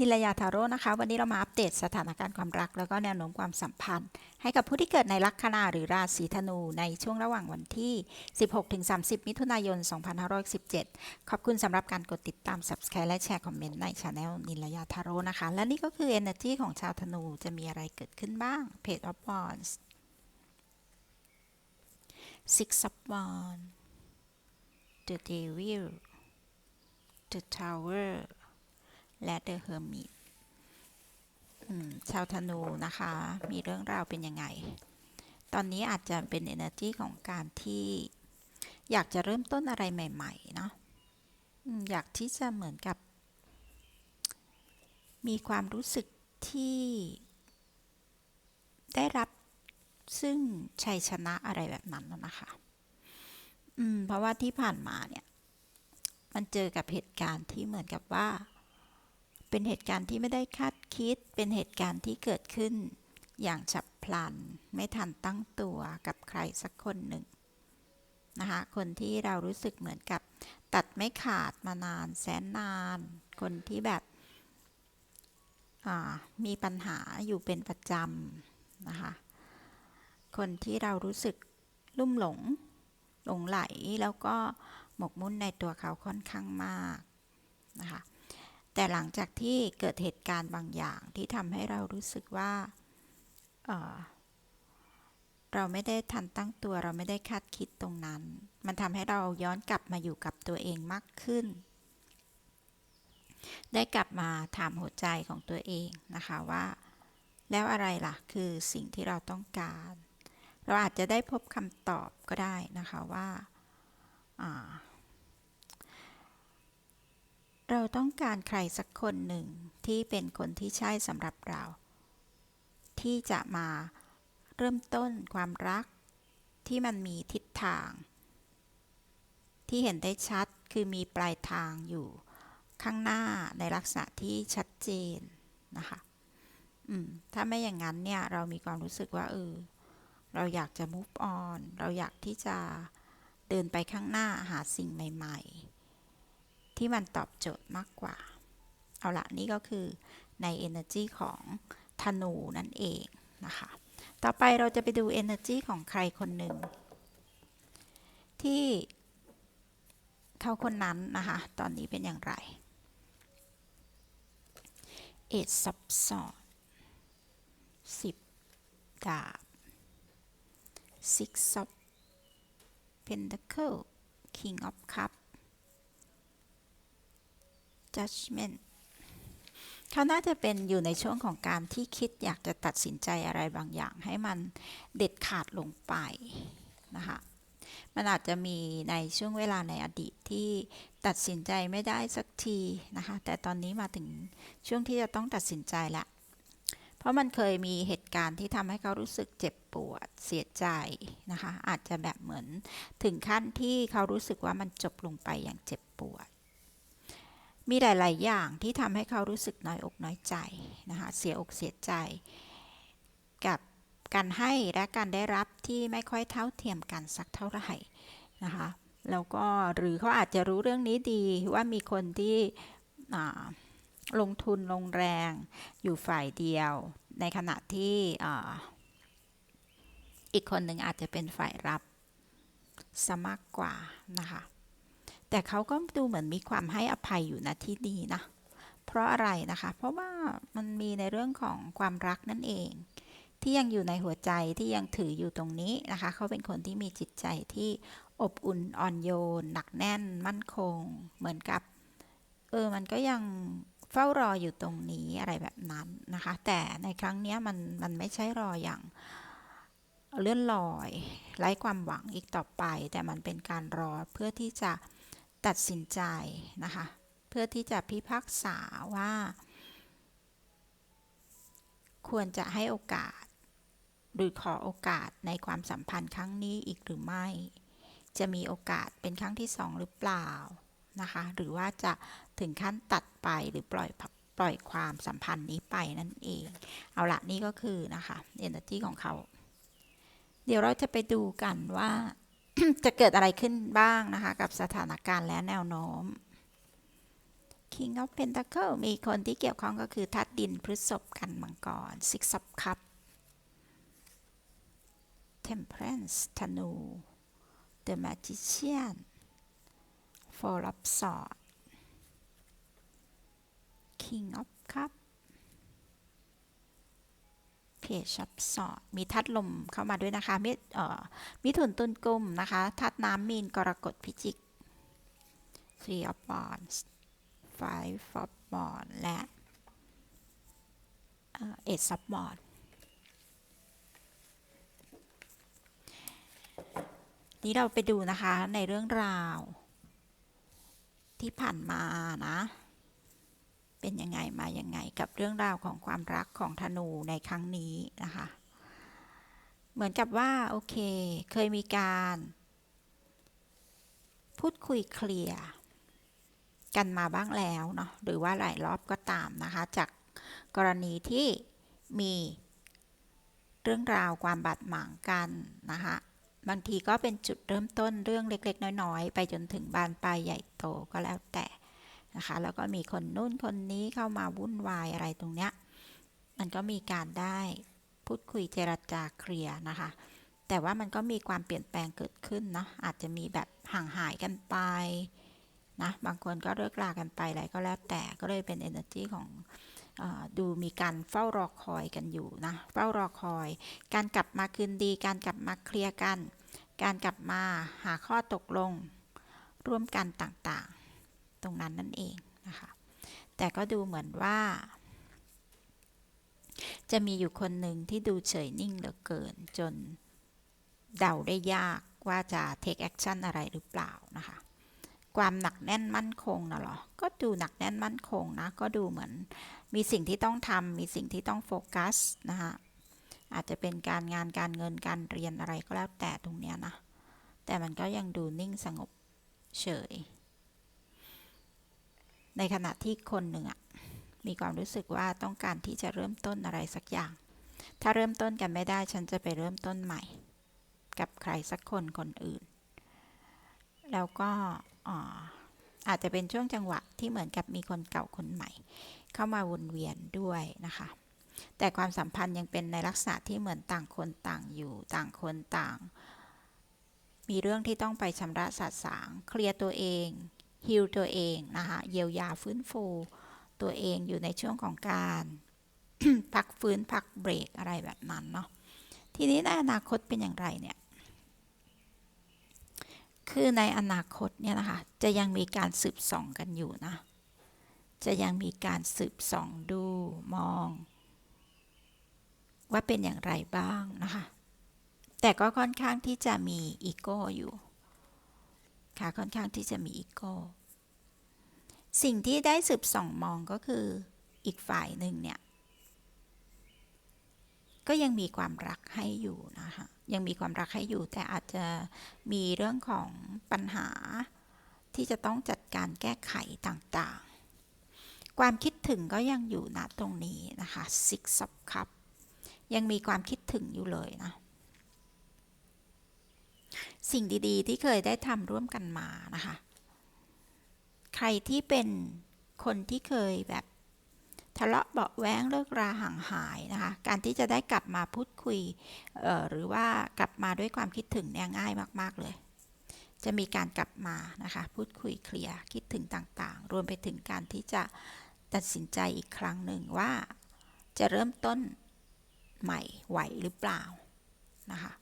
นิลยาทาโร่นะคะ วันนี้เรามาอัปเดตสถานการณ์ความรัก แล้วก็แนวโน้มความสัมพันธ์ ให้กับผู้ที่เกิดในลัคนาหรือราศีธนูในช่วงระหว่างวันที่ 16-30 มิถุนายน 2517 ขอบคุณสำหรับการกดติดตาม Subscribe และแชร์คอมเมนต์ในช anel นิลยาทาโร่นะคะ และนี่ก็คือ Energy ของชาวธนูจะมีอะไรเกิดขึ้นบ้าง Page of Wands Six of Wands The Devil The Tower และ The Hermit อืมชาวธนูนะคะ มีเรื่องราวเป็นยังไง ตอนนี้อาจจะเป็น energy ของการที่ อยากจะเริ่มต้นอะไรใหม่ๆเนาะอยากที่จะเหมือนกับ มีความรู้สึกที่ ได้รับซึ่งชัยชนะอะไรแบบนั้นน่ะนะคะอืมเพราะว่าที่ผ่านมาเนี่ย มันเจอกับเหตุการณ์ที่เหมือนกับว่า เป็นเหตุการณ์ที่ไม่ได้คาดคิด เป็นเหตุการณ์ที่เกิดขึ้น อย่างฉับพลัน ไม่ทันตั้งตัวกับใครสักคนหนึ่งนะคะ คนที่เรารู้สึกเหมือนกับ ตัดไม่ขาดมานานแสนนาน คนที่แบบมีปัญหาอยู่เป็นประจำนะคะ คนที่เรารู้สึกลุ่มหลง หลงไหลแล้วก็หมกมุ่นในตัวเขาค่อนข้างมากนะคะ แต่หลังจากที่เกิดเหตุการณ์บางอย่างที่ทำให้เรารู้สึกว่าเเราไม่ได้ทันตั้งตัวเราไม่ได้คาดคิดตรงนั้น มันทำให้เราย้อนกลับมาอยู่กับตัวเองมากขึ้น ได้กลับมาถามหัวใจของตัวเองนะคะว่า แล้วอะไรล่ะคือสิ่งที่เราต้องการ เราอาจจะได้พบคำตอบก็ได้นะคะว่า เราต้องการใครสักคนหนึ่งที่เป็นคนที่ใช่สำหรับเรา ที่จะมาเริ่มต้นความรักที่มันมีทิศทาง ที่เห็นได้ชัดคือมีปลายทางอยู่ข้างหน้าในลักษณะที่ชัดเจนนะคะถ้าไม่อย่างนั้นเนี่ยเรามีความรู้สึกว่าเออเราอยากจะ move on เราอยากที่จะเดินไปข้างหน้าหาสิ่งใหม่ ๆ ที่มันตอบโจทย์มากกว่า เอาละนี่ก็คือใน Energy ของธนูนั่นเองนะคะ ต่อไปเราจะไปดู Energy ของใครคนหนึ่ง ที่เขาคนนั้นนะคะ ตอนนี้เป็นอย่างไรเอ็ดซับซ้อนสิบดาบ six of pentacle king of cup judgment เขาน่าจะเป็นอยู่ในช่วงของการที่คิดอยากจะตัดสินใจอะไรบางอย่าง ให้มันเด็ดขาดลงไปนะคะมันอาจจะมีในช่วงเวลาในอดีตที่ตัดสินใจไม่ได้สักทีนะคะ แต่ตอนนี้มาถึงช่วงที่จะต้องตัดสินใจละ เพราะมันเคยมีเหตุการณ์ที่ทำให้เขารู้สึกเจ็บปวดเสียใจนะคะ อาจจะแบบเหมือนถึงขั้นที่เขารู้สึกว่ามันจบลงไปอย่างเจ็บปวด มีหลาย ๆ อย่างที่ทำให้เขารู้สึกน้อยอกน้อยใจนะคะเสียอกเสียใจ กับการให้และการได้รับที่ไม่ค่อยเท่าเทียมกันสักเท่าไหร่นะคะแล้วก็หรือเขาอาจจะรู้เรื่องนี้ดีว่ามีคนที่ลงทุนลงแรงอยู่ฝ่ายเดียว ในขณะที่อีกคนหนึ่งอาจจะเป็นฝ่ายรับซะมากกว่านะคะ แต่เขาก็ดูเหมือนมีความให้อภัยอยู่นะที่นี่นะ เพราะอะไรนะคะ เพราะว่ามันมีในเรื่องของความรักนั่นเอง ที่ยังอยู่ในหัวใจที่ยังถืออยู่ตรงนี้นะคะ เขาเป็นคนที่มีจิตใจที่อบอุ่นอ่อนโยน หนักแน่น มั่นคง เหมือนกับ เออ มันก็ยังเฝ้ารออยู่ตรงนี้อะไรแบบนั้นนะคะ แต่ในครั้งนี้มันมันไม่ใช่รออย่างเลื่อนลอยไร้ความหวังอีกต่อไป แต่มันเป็นการรอเพื่อที่จะ ตัดสินใจนะคะ เพื่อที่จะพิพากษาว่า ควรจะให้โอกาส หรือขอโอกาสในความสัมพันธ์ครั้งนี้อีกหรือไม่ จะมีโอกาสเป็นครั้งที่สองหรือเปล่านะคะ หรือว่าจะถึงขั้นตัดไปหรือปล่อยปล่อยความสัมพันธ์นี้ไปนั่นเอง เอาละนี่ก็คือนะคะ energy ของเขา เดี๋ยวเราจะไปดูกันว่า จะเกิดอะไรขึ้นบ้างนะคะ กับสถานการณ์และแนวโน้ม King of Pentacle มีคนที่เกี่ยวข้องก็คือธาตุดินพฤษภกันมังกร Six of Cup Temperance ธนู The Magician Four of Swords King of Cup Page of Swords มีธาตุลมเข้ามาด้วยนะคะมิเอ่อมิถุนตุลกุมนะคะธาตุน้ำมีนกรกฎพิจิก Three of Wands Five of Wands และเอ่อ Ace of Wands นี้เราไปดูนะคะในเรื่องราวที่ผ่านมานะ เป็นยังไงมายังไงกับเรื่องราวของความรักของธนูในครั้งนี้นะคะ เหมือนกับว่าโอเค เคยมีการ พูดคุยเคลียร์กันมาบ้างแล้วเนาะหรือว่าหลายรอบก็ตามนะคะ จากกรณีที่มีเรื่องราวความบาดหมางกันนะคะบางทีก็เป็นจุดเริ่มต้นเรื่องเล็ก ๆ น้อย ๆ ไปจนถึงบานปลายใหญ่โตก็แล้วแต่ นะคะ แล้วก็มีคนนู้นคนนี้เข้ามาวุ่นวายอะไรตรงเนี้ย มันก็มีการได้พูดคุยเจรจาเคลียร์นะคะ แต่ว่ามันก็มีความเปลี่ยนแปลงเกิดขึ้นเนาะ อาจจะมีแบบห่างหายกันไปนะ บางคนก็เลิกลากันไปอะไรก็แล้วแต่ ก็เลยเป็น energy ของอดูมีการเฝ้ารอคอยกันอยู่นะ เฝ้ารอคอย การกลับมาคืนดี การกลับมาเคลียร์กัน การกลับมาหาข้อตกลงร่วมกันต่างๆ รงนั้นนั่นเองนะคะแต่ก็ดูเหมือนว่า จะมีอยู่คนหนึ่งที่ดูเฉยนิ่งเหลือเกิน จนเดาได้ยากว่าจะ take action อะไรหรือเปล่านะคะความหนักแน่นมั่นคงนะหรอ ก็ดูหนักแน่นมั่นคงนะ ก็ดูเหมือนมีสิ่งที่ต้องทำ มีสิ่งที่ต้องโฟกัสนะคะอาจจะเป็นการงานการเงินการเรียนอะไรก็แล้วแต่ตรงเนี้ยนะ แต่มันก็ยังดูนิ่งสงบเฉย ในขณะที่คนหนึ่งมีความรู้สึกว่าต้องการที่จะเริ่มต้นอะไรสักอย่าง ถ้าเริ่มต้นกันไม่ได้ฉันจะไปเริ่มต้นใหม่ กับใครสักคนคนอื่น แล้วก็อาจจะเป็นช่วงจังหวะที่เหมือนกับมีคนเก่าคนใหม่ เข้ามาวนเวียนด้วยนะคะ แต่ความสัมพันธ์ยังเป็นในลักษณะที่เหมือนต่างคนต่างอยู่ต่างคนต่าง มีเรื่องที่ต้องไปชำระสาสางเคลียร์ตัวเอง ฮิลตัวเองนะคะเยียวยาฟื้นฟูตัวเองอยู่ในช่วงของการพักฟื้นพักเบรกอะไรแบบนั้นเนาะทีนี้ในอนาคตเป็นอย่างไรเนี่ยคือในอนาคตเนี่ยนะคะจะยังมีการสืบส่องกันอยู่นะ จะยังมีการสืบส่องดูมอง ว่าเป็นอย่างไรบ้างนะคะ แต่ก็ค่อนข้างที่จะมีอีโก้อยู่ ค่ะค่อนข้างที่จะมีอีโก้สิ่งที่ได้สืบส่องมองก็คืออีกฝ่ายหนึ่งเนี่ยก็ยังมีความรักให้อยู่นะคะยังมีความรักให้อยู่แต่อาจจะมีเรื่องของปัญหาที่จะต้องจัดการแก้ไขต่างๆ ความคิดถึงก็ยังอยู่ณตรงนี้นะคะ Six of Cup ยังมีความคิดถึงอยู่เลยนะ สิ่งดีๆ ที่เคยได้ทำร่วมกันมานะคะ ใครที่เป็นคนที่เคยแบบทะเลาะเบาะแว้งเลิกราห่างหายนะคะ การที่จะได้กลับมาพูดคุยหรือว่ากลับมาด้วยความคิดถึงเนี่ยง่ายมาก ๆ เลย จะมีการกลับมานะคะ พูดคุยเคลียร์คิดถึงต่างๆ รวมไปถึงการที่จะตัดสินใจอีกครั้งหนึ่งว่าจะเริ่มต้นใหม่ไหวหรือเปล่านะคะ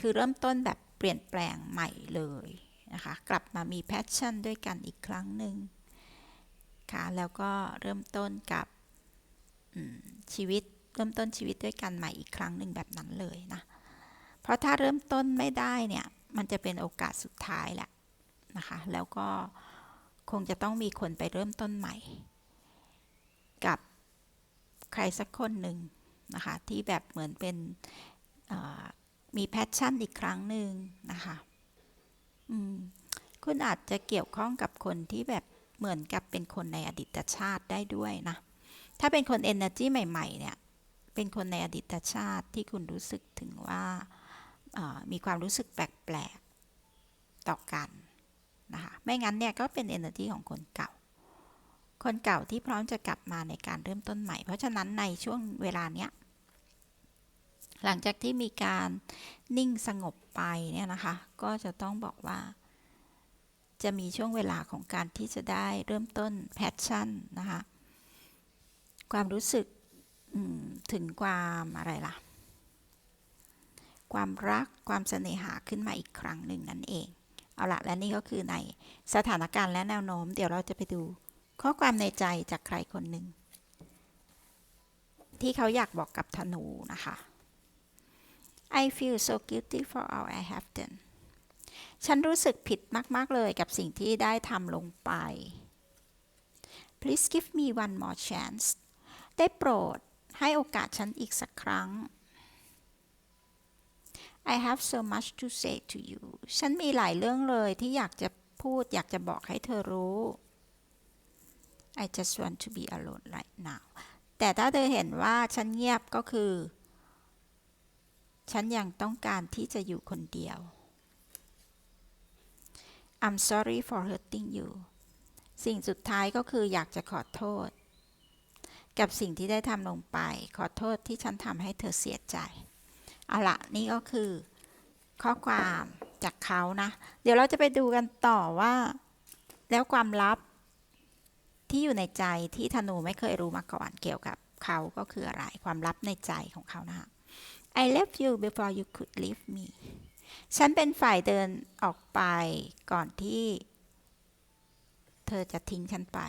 คือเริ่มต้นแบบ เปลี่ยนแปลงใหม่เลยนะคะ กลับมามีแพชชั่นด้วยกันอีกครั้งหนึ่งค่ะ แล้วก็เริ่มต้นกับชีวิตเริ่มต้นชีวิตด้วยกันใหม่อีกครั้งหนึ่งแบบนั้นเลยนะ เพราะถ้าเริ่มต้นไม่ได้เนี่ย มันจะเป็นโอกาสสุดท้ายแหละนะคะ แล้วก็คงจะต้องมีคนไปเริ่มต้นใหม่ กับใครสักคนหนึ่งนะคะ ที่แบบเหมือนเป็น มีแพชชั่นอีกครั้งหนึ่งนะคะคุณอาจจะเกี่ยวข้องกับคนที่แบบเหมือนกับเป็นคนในอดีตชาติได้ด้วยนะ ถ้าเป็นคน Energy ใหม่ ๆ เนี่ย เป็นคนในอดีตชาติที่คุณรู้สึกถึงว่ามีความรู้สึกแปลกๆต่อกันนะคะ ไม่งั้นเนี่ยก็เป็น Energy ของคนเก่า คนเก่าที่พร้อมจะกลับมาในการเริ่มต้นใหม่ เพราะฉะนั้นในช่วงเวลาเนี้ย หลังจากที่มีการนิ่งสงบไปเนี่ยนะคะ ก็จะต้องบอกว่า จะมีช่วงเวลาของการที่จะได้เริ่มต้นแพชชั่นนะคะ ความรู้สึกถึงความอะไรล่ะ ความรักความเสน่หาขึ้นมาอีกครั้งหนึ่งนั่นเอง เอาละและนี่ก็คือในสถานการณ์และแนวโน้ม เดี๋ยวเราจะไปดู ข้อความในใจจากใครคนหนึ่งที่เขาอยากบอกกับธนูนะคะ I feel so guilty for all I have done ฉันรู้สึกผิดมาก ๆ เลยกับสิ่งที่ได้ทำลงไป Please give me one more chance ได้โปรดให้โอกาสฉันอีกสักครั้ง I have so much to say to you ฉันมีหลายเรื่องเลยที่อยากจะพูดอยากจะบอกให้เธอรู้ I just want to be alone right now แต่ถ้าเธอเห็นว่าฉันเงียบก็คือ ฉันยังต้องการที่จะอยู่คนเดียว I'm sorry for hurting you สิ่งสุดท้ายก็คืออยากจะขอโทษ กับสิ่งที่ได้ทำลงไป ขอโทษที่ฉันทำให้เธอเสียใจ เอาละนี่ก็คือ ข้อความจากเขานะ เดี๋ยวเราจะไปดูกันต่อว่า แล้วความลับที่อยู่ในใจที่ธนูไม่เคยรู้มาก่อนเกี่ยวกับเขาก็คืออะไร ความลับในใจของเขานะคะ I left you before you could leave me ฉันเป็นฝ่ายเดินออกไปก่อนที่ เธอจะทิ้งฉันไป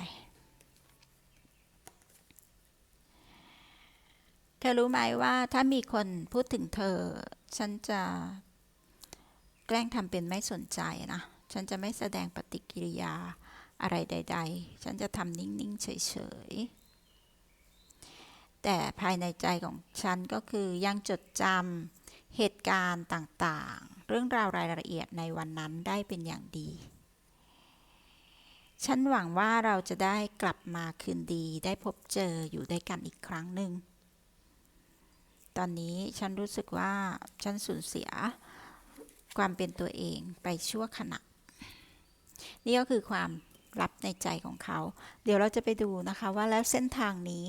เธอรู้ไหมว่าถ้ามีคนพูดถึงเธอ ฉันจะแกล้งทำเป็นไม่สนใจนะ ฉันจะไม่แสดงปฏิกิริยาอะไรใด ๆ ฉันจะทำนิ่ง ๆ เฉย ๆ แต่ภายในใจของฉันก็คือยังจดจำเหตุการณ์ต่างๆ เรื่องราวรายละเอียดในวันนั้นได้เป็นอย่างดี ฉันหวังว่าเราจะได้กลับมาคืนดีได้พบเจออยู่ด้วยกันอีกครั้งหนึ่ง ตอนนี้ฉันรู้สึกว่าฉันสูญเสียความเป็นตัวเองไปชั่วขณะ นี่ก็คือความลับในใจของเขา เดี๋ยวเราจะไปดูนะคะว่าแล้วเส้นทางนี้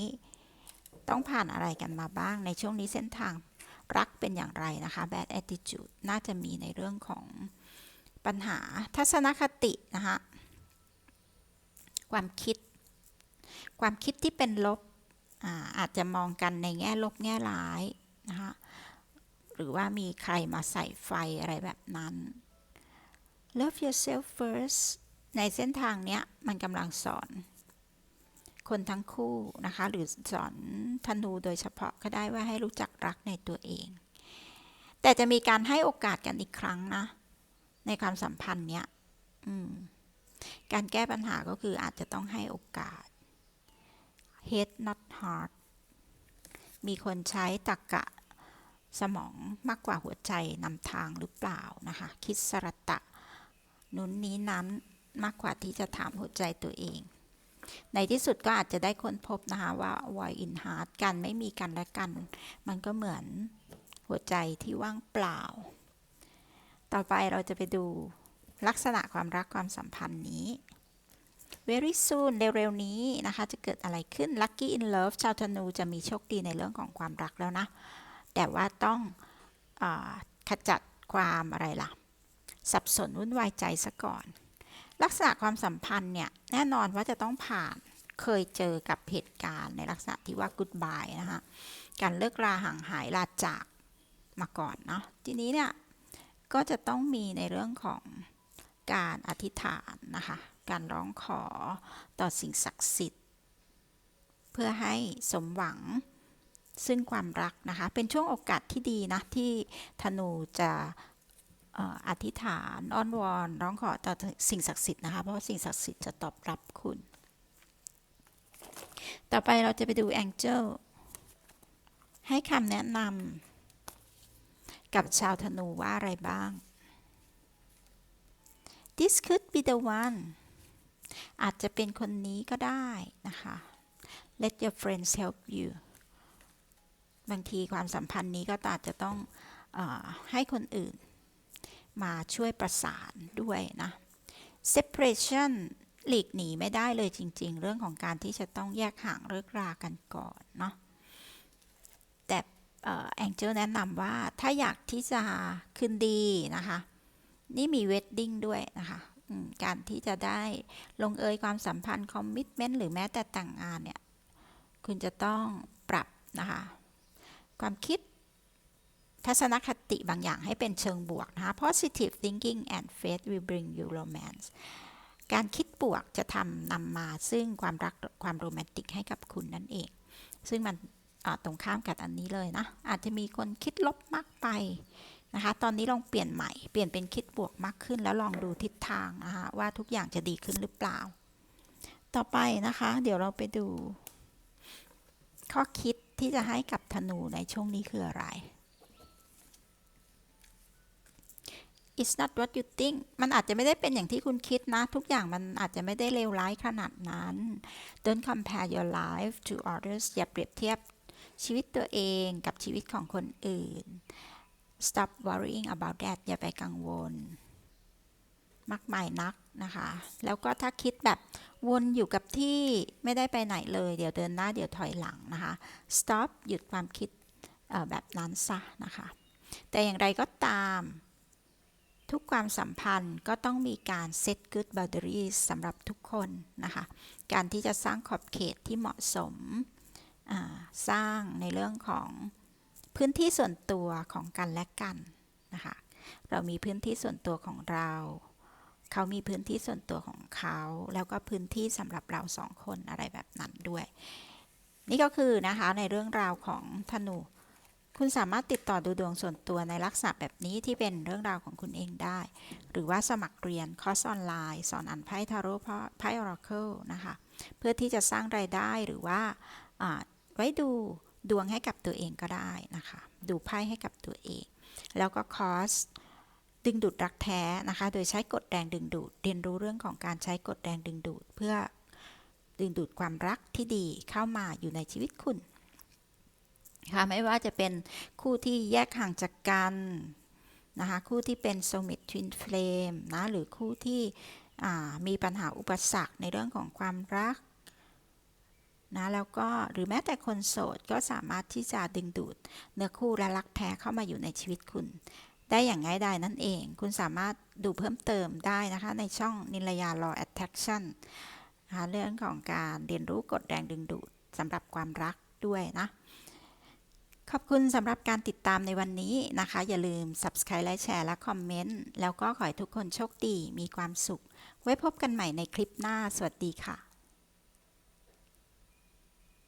ต้องผ่านอะไรกันมาบ้างในช่วงนี้เส้นทางรักเป็นอย่างไรนะคะ bad attitude น่าจะมีในเรื่องของปัญหาทัศนคตินะคะความคิด ความคิดที่เป็นลบอาอาจจะมองกันในแง่ลบแง่ร้ายนะคะหรือว่ามีใครมาใส่ไฟอะไรแบบนั้น love yourself first ในเส้นทางเนี้ยมันกำลังสอน คนทั้งคู่นะคะ หรือสอนธนูโดยเฉพาะก็ได้ว่าให้รู้จักรักในตัวเอง แต่จะมีการให้โอกาสกันอีกครั้งนะ ในความสัมพันธ์เนี้ยการแก้ปัญหาก็คืออาจจะต้องให้โอกาส head not heart มีคนใช้ตรกกะสมองมากกว่าหัวใจนำทางหรือเปล่านะคะ คิดสรตะนุนนี้นั้นมากกว่าที่จะถามหัวใจตัวเอง ในที่สุดก็อาจจะได้ค้นพบนะคะว่า void in heart การไม่มีกันและกัน มันก็เหมือนหัวใจที่ว่างเปล่า ต่อไปเราจะไปดูลักษณะความรักความสัมพันธ์นี้ very soon เร็วๆนี้นะคะ จะเกิดอะไรขึ้น lucky in love ชาวธนูจะมีโชคดีในเรื่องของความรักแล้วนะ แต่ว่าต้องอขจัดความอะไรล่ะ สับสนวุ่นวายใจซะก่อน ลักษณะความสัมพันธ์เนี่ยแน่นอนว่าจะต้องผ่านเคยเจอกับเหตุการณ์ในลักษณะที่ว่า goodbye นะคะการเลิกราห่างหายลาจากมาก่อนเนาะทีนี้เนี่ยก็จะต้องมีในเรื่องของการอธิษฐานนะคะการร้องขอต่อสิ่งศักดิ์สิทธิ์ เพื่อให้สมหวังซึ่งความรักนะคะ เป็นช่วงโอกาสที่ดีนะที่ธนูจะ อธิษฐานอ้อนวอนร้องขอต่อสิ่งศักดิ์สิทธิ์นะคะ เพราะสิ่งศักดิ์สิทธิ์จะตอบรับคุณ ต่อไปเราจะไปดู Angel ให้คำแนะนำกับชาวธนูว่าอะไรบ้าง This could be the one อาจจะเป็นคนนี้ก็ได้นะคะ Let your friends help you บางทีความสัมพันธ์นี้ก็อาจจะต้องอให้คนอื่น มาช่วยประสานด้วยนะ separation หลีกหนีไม่ได้เลยจริง ๆ เรื่องของการที่จะต้องแยกห่างเลิกรากันก่อนเนาะแต่แองเจิลแนะนำว่าถ้าอยากที่จะคืนดีนะคะ นี่มีเวดดิ้งด้วยนะคะการที่จะได้ลงเอยความสัมพันธ์คอมมิชเมนต์หรือแม้แต่แต่งงานเนี่ย คุณจะต้องปรับนะคะ ความคิด ทัศนคติบางอย่างให้เป็นเชิงบวกนะคะ positive thinking and faith will bring you romance การคิดบวกจะทำนำมาซึ่งความรักความโรแมนติกให้กับคุณนั่นเอง ซึ่งมันตรงข้ามกับอันนี้เลยนะ อาจจะมีคนคิดลบมากไปนะคะ ตอนนี้ลองเปลี่ยนใหม่ เปลี่ยนเป็นคิดบวกมากขึ้น แล้วลองดูทิศทางนะคะว่าทุกอย่างจะดีขึ้นหรือเปล่า ต่อไปนะคะ เดี๋ยวเราไปดู ข้อคิดที่จะให้กับธนูในช่วงนี้คืออะไร It's not what you think มันอาจจะไม่ได้เป็นอย่างที่คุณคิดนะ ทุกอย่างมันอาจจะไม่ได้เลวร้ายขนาดนั้น Don't compare your life to others อย่าเปรียบเทียบชีวิตตัวเองกับชีวิตของคนอื่น Stop worrying about that อย่าไปกังวล มากมายนักนะคะ แล้วก็ถ้าคิดแบบวนอยู่กับที่ไม่ได้ไปไหนเลย เดี๋ยวเดินหน้าเดี๋ยวถอยหลังนะคะ stop หยุดความคิดแบบนั้นซะนะคะ แต่อย่างไรก็ตาม ทุกความสัมพันธ์ก็ต้องมีการ set good boundaries สำหรับทุกคนนะคะ การที่จะสร้างขอบเขตที่เหมาะสม สร้างในเรื่องของพื้นที่ส่วนตัวของกันและกันนะคะ เรามีพื้นที่ส่วนตัวของเรา เขามีพื้นที่ส่วนตัวของเขา แล้วก็พื้นที่สำหรับเราสองคนอะไรแบบนั้นด้วย นี่ก็คือนะคะในเรื่องราวของธนู คุณสามารถติดต่อดูดวงส่วนตัวในลักษณะแบบนี้ที่เป็นเรื่องราวของคุณเองได้ หรือว่าสมัครเรียนคอร์สออนไลน์สอนอ่านไพ่ทาโร่ไพ่ออราเคิลนะคะ เพื่อที่จะสร้างรายได้หรือว่าอ่าไว้ดูดวงให้กับตัวเองก็ได้นะคะ ดูไพ่ให้กับตัวเอง แล้วก็คอร์สดึงดูดรักแท้นะคะ โดยใช้กฎแรงดึงดูด เรียนรู้เรื่องของการใช้กฎแรงดึงดูด เพื่อดึงดูดความรักที่ดีเข้ามาอยู่ในชีวิตคุณ ค่ะไม่ว่าจะเป็นคู่ที่แยกห่างจากกันนะคะคู่ที่เป็นโซมิตทวินเฟลมนะหรือคู่ที่มีปัญหาอุปสรรคในเรื่องของความรักนะแล้วก็หรือแม้แต่คนโสดก็สามารถที่จะดึงดูดเนื้อคู่และรักแท้เข้ามาอยู่ในชีวิตคุณ ได้อย่างง่ายดายนั่นเอง คุณสามารถดูเพิ่มเติมได้นะคะในช่องนิลยา Law Attraction นะคะเรื่องของการเรียนรู้กฎแรงดึงดูดสำหรับความรักด้วยนะ ขอบคุณสำหรับการติดตามในวันนี้นะคะ อย่าลืม Subscribe และแชร์และคอมเมนต์ แล้วก็ขอให้ทุกคนโชคดี มีความสุข ไว้พบกันใหม่ในคลิปหน้า สวัสดีค่ะ